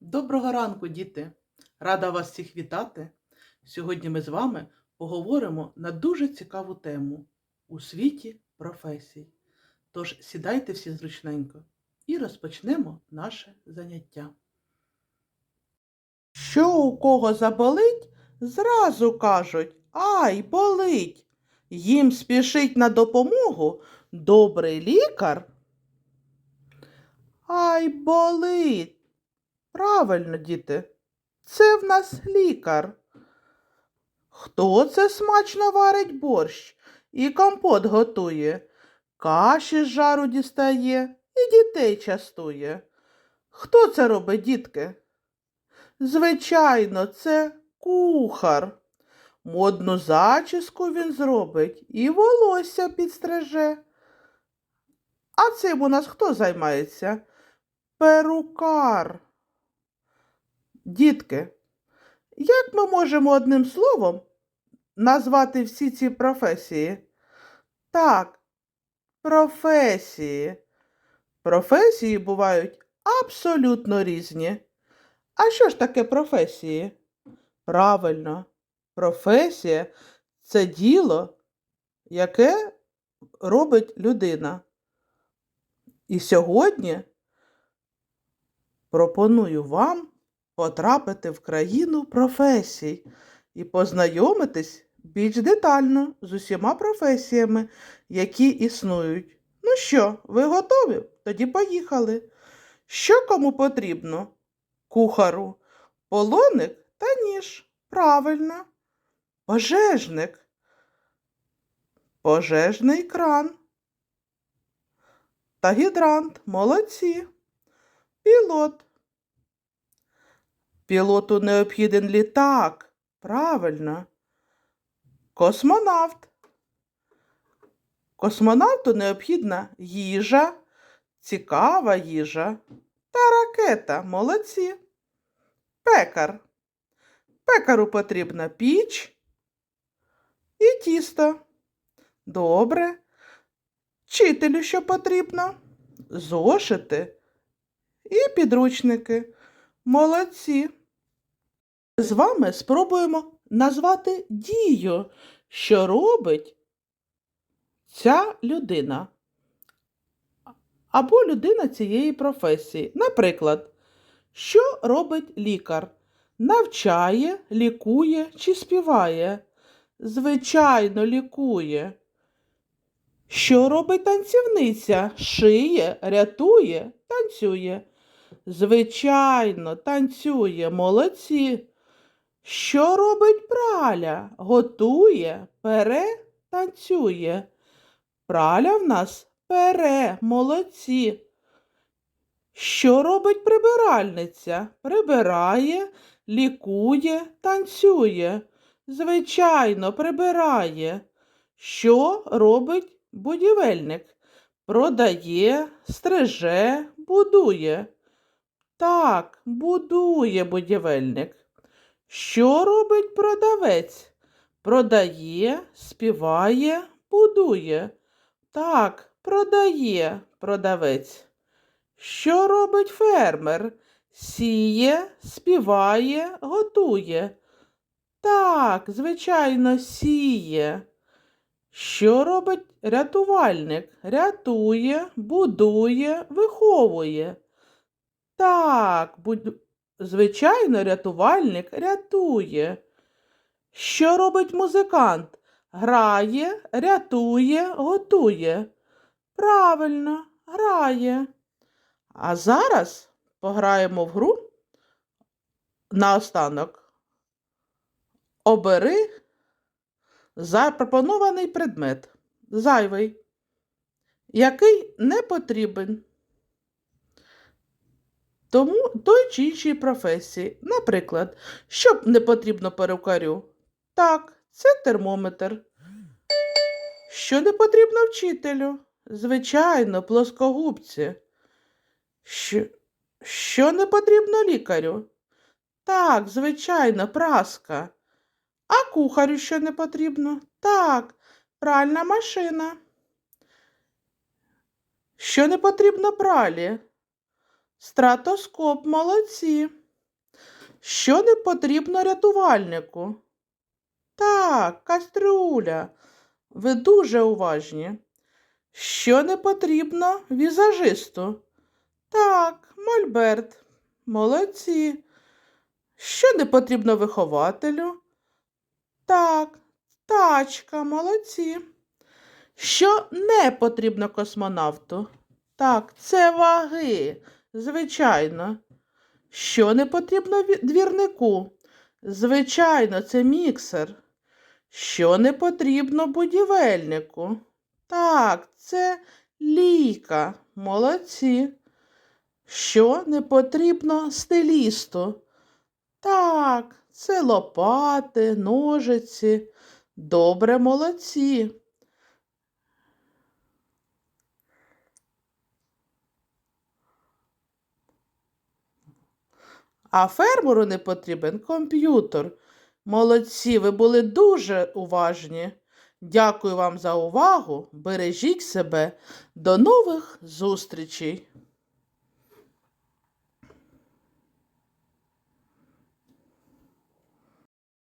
Доброго ранку, діти! Рада вас всіх вітати. Сьогодні ми з вами поговоримо на дуже цікаву тему у світі професій. Тож сідайте всі зручненько і розпочнемо наше заняття. Що у кого заболить, зразу кажуть Ай, болить! Їм спішить на допомогу добрий лікар. Ай, болить! Правильно, діти, це в нас лікар. Хто це смачно варить борщ і компот готує, каші з жару дістає і дітей частує? Хто це робить, дітки? Звичайно, це кухар. Модну зачіску він зробить і волосся підстриже. А цим у нас хто займається? Перукар. Дітки, як ми можемо одним словом назвати всі ці професії? Так, професії. Професії бувають абсолютно різні. А що ж таке професії? Правильно, професія це діло, яке робить людина. І сьогодні пропоную вам потрапити в країну професій і познайомитись більш детально з усіма професіями, які існують. Ну що, ви готові? Тоді поїхали. Що кому потрібно? Кухару, полоник та ніж. Правильно. Пожежник. Пожежний кран. Та гідрант. Молодці. Пілот. Пілоту необхіден літак. Правильно. Космонавт. Космонавту необхідна їжа, цікава їжа та ракета. Молодці. Пекар. Пекару потрібна піч і тісто. Добре. Вчителю що потрібно? Зошити і підручники. Молодці. З вами спробуємо назвати дію, що робить ця людина. Або людина цієї професії. Наприклад, що робить лікар? Навчає, лікує чи співає? Звичайно, лікує. Що робить танцівниця? Шиє, рятує, танцює. Звичайно, танцює, молодці. Що робить праля? Готує, пере, танцює. Праля в нас пере, молодці. Що робить прибиральниця? Прибирає, лікує, танцює. Звичайно, прибирає. Що робить будівельник? Продає, стриже, будує. Так, будує будівельник. Що робить продавець? Продає, співає, будує. Так, продає продавець. Що робить фермер? Сіє, співає, готує. Так, звичайно, сіє. Що робить рятувальник? Рятує, будує, виховує. Так, будь... звичайно, рятувальник рятує. Що робить музикант? Грає, рятує, готує. Правильно, грає. А зараз пограємо в гру наостанок. Обери запропонований предмет, зайвий, який не потрібен тому той чи іншій професії. Наприклад, що не потрібно перукарю? Так, це термометр. Що не потрібно вчителю? Звичайно, плоскогубці. Що, що не потрібно лікарю? Так, звичайно, праска. А кухарю що не потрібно? Так, пральна машина. Що не потрібно пралі? Стратоскоп, молодці. Що не потрібно рятувальнику? Так, кастрюля. Ви дуже уважні. Що не потрібно візажисту? Так, мольберт. Молодці. Що не потрібно вихователю? Так, тачка, молодці. Що не потрібно космонавту? Так, це ваги, звичайно. Що не потрібно двірнику? Звичайно, це міксер. Що не потрібно будівельнику? Так, це лійка. Молодці. Що не потрібно стилісту? Так, це лопати, ножиці. Добре, молодці. А фермеру не потрібен комп'ютер. Молодці, ви були дуже уважні. Дякую вам за увагу. Бережіть себе. До нових зустрічей!